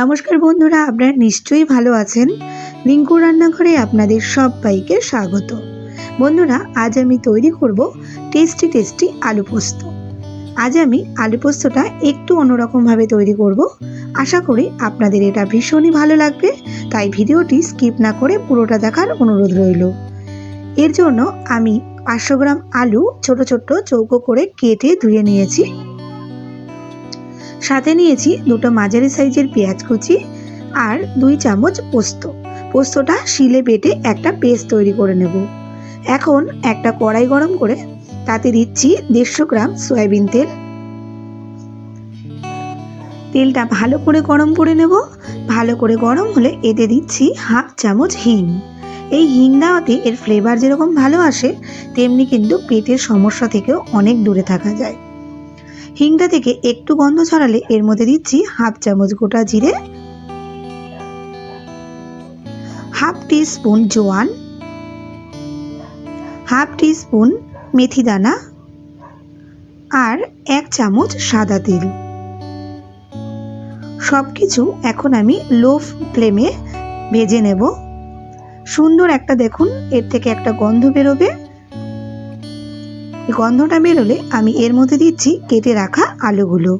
নমস্কার বন্ধুরা, আপনারা নিশ্চয়ই ভালো আছেন? রিঙ্কু রান্নাঘরে আপনাদের সবাইকে স্বাগত। বন্ধুরা, আজ আমি তৈরি করব টেস্টি টেস্টি আলু পোস্ত। আজ আমি আলু পোস্তটা একটু অন্যরকমভাবে তৈরি করব। আশা করি আপনাদের এটা ভীষণই ভালো লাগবে, তাই ভিডিওটি স্কিপ না করে পুরোটা দেখার অনুরোধ রইল। এর জন্য আমি পাঁচশো গ্রাম আলু ছোট ছোট চৌকো করে কেটে ধুয়ে নিয়েছি। সাথে নিয়েছি দুটো মাঝারি সাইজের পেঁয়াজ কুচি আর দুই চামচ পোস্ত। পোস্তটা শিলে বেটে একটা পেস্ট তৈরি করে নেব। এখন একটা কড়াই গরম করে তাতে দিচ্ছি দেড়শো গ্রাম সয়াবিন তেল। তেলটা ভালো করে গরম করে নেব। ভালো করে গরম হলে এতে দিচ্ছি হাফ চামচ হিং। এই হিং দেওয়াতে এর ফ্লেভার যেরকম ভালো আসে, তেমনি কিন্তু পেটের সমস্যা থেকেও অনেক দূরে থাকা যায়। হিংটা থেকে একটু গন্ধ ছড়ালে এর মধ্যে দিচ্ছি হাফ চামচ গোটা জিরে, হাফ টি স্পুন জোয়ান, হাফ টি স্পুন মেথি দানা আর এক চামচ সাদা তেল। সব কিছু এখন আমি লো ফ্লেমে ভেজে নেব। সুন্দর একটা দেখুন, এর থেকে একটা গন্ধ বেরোবে। গন্ধটা বেরোলে আমি এর মধ্যে দিচ্ছি কেটে রাখা আলুগুলো।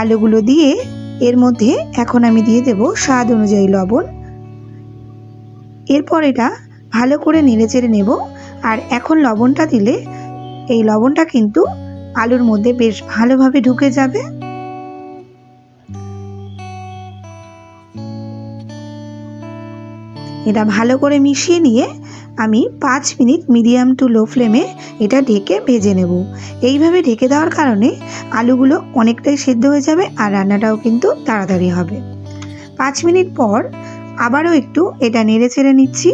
আলুগুলো দিয়ে এর মধ্যে এখন আমি দিয়ে দেব স্বাদ অনুযায়ী লবণ। এরপর এটা ভালো করে নেড়ে চেড়ে নেব আর এখন লবণটা দিলে এই লবণটা কিন্তু আলুর মধ্যে বেশ ভালোভাবে ঢুকে যাবে। এটা ভালো করে মিশিয়ে নিয়ে আমি পাঁচ মিনিট মিডিয়াম টু লো ফ্লেমে এটা ঢেকে ভেজে নেব। এইভাবে ঢেকে দেওয়ার কারণে আলুগুলো অনেকটাই সেদ্ধ হয়ে যাবে আর রান্নাটাও কিন্তু তাড়াতাড়ি হবে। পাঁচ মিনিট পর আবারও একটু এটা নেড়ে চেড়ে নিচ্ছি।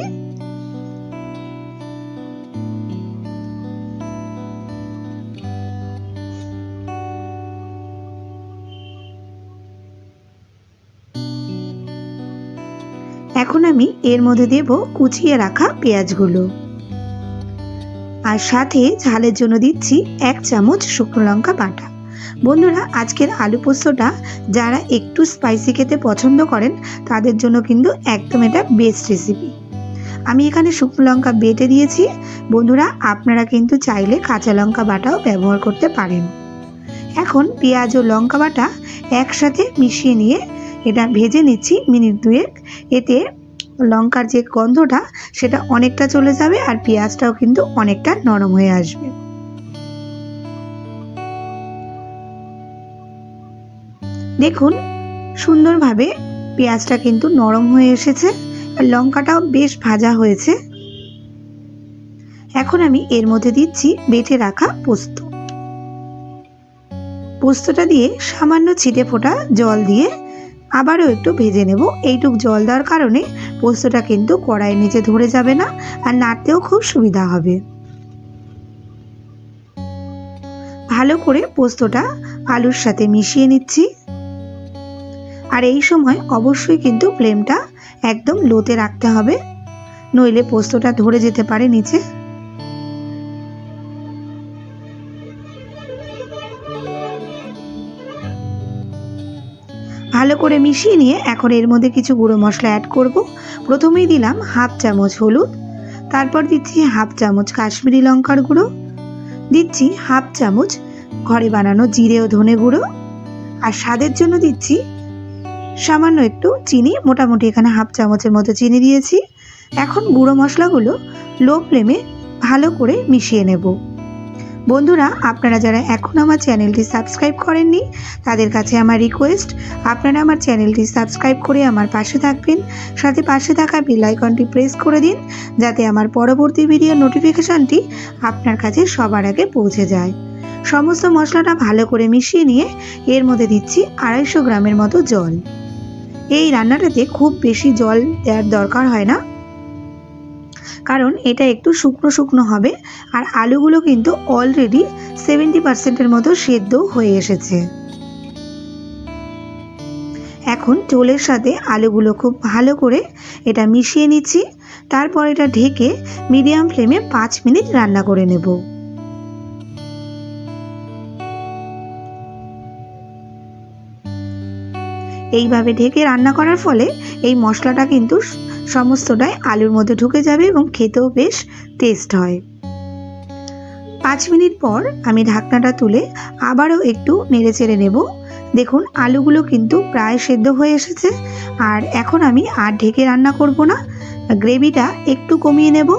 এখন আমি এর মধ্যে দেব কুচিয়ে রাখা পেঁয়াজগুলো। আর সাথে ঝালের জন্য দিচ্ছি এক চামচ শুকনো লঙ্কা বাটা। বন্ধুরা, আজকের আলু পোস্তটা যারা একটু স্পাইসি খেতে পছন্দ করেন, তাদের জন্য কিন্তু একদম এটা বেস্ট রেসিপি আমি এখানে শুকনো লঙ্কা বেটে দিয়েছি। বন্ধুরা, আপনারা কিন্তু চাইলে কাঁচা লঙ্কা বাটাও ব্যবহার করতে পারেন। এখন পেঁয়াজ ও লঙ্কা বাটা একসাথে মিশিয়ে নিয়ে এটা ভেজে নিচ্ছি মিনিট দুয়েক। এতে লঙ্কার যে গন্ধটা, সেটা অনেকটা চলে যাবে আর পেঁয়াজটাও কিন্তু অনেকটা নরম হয়ে আসবে। দেখুন, সুন্দরভাবে পেঁয়াজটা কিন্তু নরম হয়ে এসেছে আর লঙ্কাটাও বেশ ভাজা হয়েছে। এখন আমি এর মধ্যে দিচ্ছি বেটে রাখা পোস্ত। পোস্তটা দিয়ে সামান্য ছিটে ফোটা জল দিয়ে আবারও একটু ভেজে নেব। এইটুক জল দেওয়ার কারণে পোস্তটা কিন্তু কড়াইয়ের নিচে ধরে যাবে না আর নাড়তেও খুব সুবিধা হবে। ভালো করে পোস্তটা আলুর সাথে মিশিয়ে নিচ্ছি। আর এই সময় অবশ্যই কিন্তু ফ্লেমটা একদম লোতে রাখতে হবে। নইলে পোস্তটা ধরে যেতে পারে নিচে। ভালো করে মিশিয়ে নিয়ে এখন এর মধ্যে কিছু গুঁড়ো মশলা অ্যাড করব। প্রথমেই দিলাম হাফ চামচ হলুদ, তারপর দিচ্ছি হাফ চামচ কাশ্মীরি লঙ্কার গুঁড়ো, দিচ্ছি হাফ চামচ ঘরে বানানো জিরে ও ধনে গুঁড়ো, আর স্বাদের জন্য দিচ্ছি সামান্য একটু চিনি, মোটামুটি এখানে হাফ চামচের মতো চিনি দিয়েছি। এখন গুঁড়ো মশলাগুলো লো ফ্লেমে ভালো করে মিশিয়ে নেব। বন্ধুরা, আপনারা যারা এখন আমার চ্যানেলটি সাবস্ক্রাইব করেননি, তাদের কাছে আমার রিকোয়েস্ট আপনারা আমার চ্যানেলটি সাবস্ক্রাইব করে আমার পাশে থাকবেন। সাথে পাশে থাকা বেল আইকনটি প্রেস করে দিন, যাতে আমার পরবর্তী ভিডিও নোটিফিকেশনটি আপনার কাছে সবার আগে পৌঁছে যায়। সমস্ত মশলাটা ভালো করে মিশিয়ে নিয়ে এর মধ্যে দিচ্ছি আড়াইশো গ্রামের মতো জল। এই রান্নাটাতে খুব বেশি জল দেওয়ার দরকার হয় না। কারণ এটা একটু শুকনো শুকনো হবে, আর আলুগুলো কিন্তু অলরেডি সেভেন্টি পার্সেন্টের মতো সেদ্ধ হয়ে এসেছে। এখন টোলের সাথে আলুগুলো খুব ভালো করে এটা মিশিয়ে নিচ্ছি, তারপর এটা ঢেকে মিডিয়াম ফ্লেমে পাঁচ মিনিট রান্না করে নেব। এইভাবে ঢেকে রান্না করার ফলে এই মশলাটা কিন্তু সমস্তটাই আলুর মধ্যে ঢুকে যাবে এবং খেতেও বেশ টেস্ট হয়। পাঁচ মিনিট পর আমি ঢাকনাটা তুলে আবারও একটু নেড়ে চেড়ে নেব। দেখুন, আলুগুলো কিন্তু প্রায় সেদ্ধ হয়ে এসেছে। আর এখন আমি আর ঢেকে রান্না করব না। গ্রেভিটা একটু কমিয়ে নেব।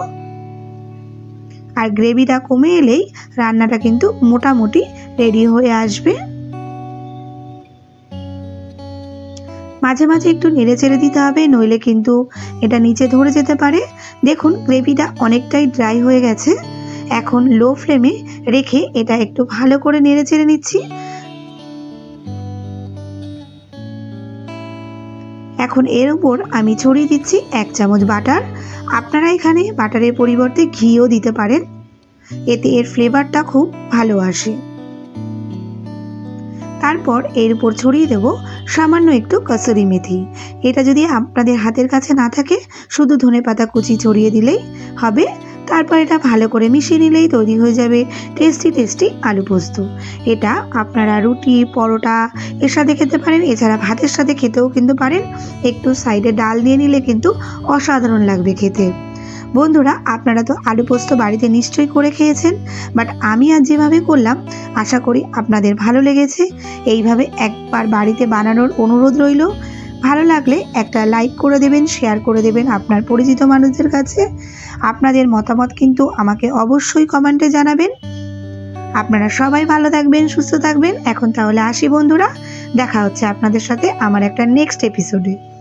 আর গ্রেভিটা কমে এলেই রান্নাটা কিন্তু মোটামুটি রেডি হয়ে আসবে। মাঝে মাঝে একটু নেড়ে চেড়ে দিতে হবে, নইলে কিন্তু এটা নিচে ধরে যেতে পারে। দেখুন, গ্রেভিটা অনেকটাই ড্রাই হয়ে গেছে। এখন লো ফ্লেমে রেখে এটা একটু ভালো করে নেড়ে চেড়ে নিচ্ছি। এখন এর উপর আমি ছড়িয়ে দিচ্ছি এক চামচ বাটার। আপনারা এখানে বাটারের পরিবর্তে ঘিও দিতে পারেন। এতে এর ফ্লেভারটা খুব ভালো আসে। তারপর এর উপর ছড়িয়ে দেব সামান্য একটু কসুরি মেথি। এটা যদি আপনাদের হাতের কাছে না থাকে, শুধু ধনে পাতা কুচি ছড়িয়ে দিলেই হবে। তারপর এটা ভালো করে মিশিয়ে নিলেই তৈরি হয়ে যাবে টেস্টি টেস্টি আলু পোস্ত। এটা আপনারা রুটি, পরোটা, এর সাথে খেতে পারেন। এছাড়া ভাতের সাথে খেতেও কিন্তু পারেন। একটু সাইডে ডাল দিয়ে নিলে কিন্তু অসাধারণ লাগবে খেতে। বন্ধুরা, আপনারা তো আলু পোস্ত বাড়িতে নিশ্চয়ই করে খেয়েছেন বাট আমি আজ যেভাবে করলাম, আশা করি আপনাদের ভালো লেগেছে। এইভাবে একবার বাড়িতে বানানোর অনুরোধ রইল। ভালো লাগলে একটা লাইক করে দেবেন শেয়ার করে দেবেন আপনার পরিচিত মানুষদের কাছে। আপনাদের মতামত কিন্তু আমাকে অবশ্যই কমেন্টে জানাবেন। আপনারা সবাই ভালো থাকবেন, সুস্থ থাকবেন। এখন তাহলে আসি বন্ধুরা, দেখা হচ্ছে আপনাদের সাথে আমার একটা নেক্সট এপিসোডে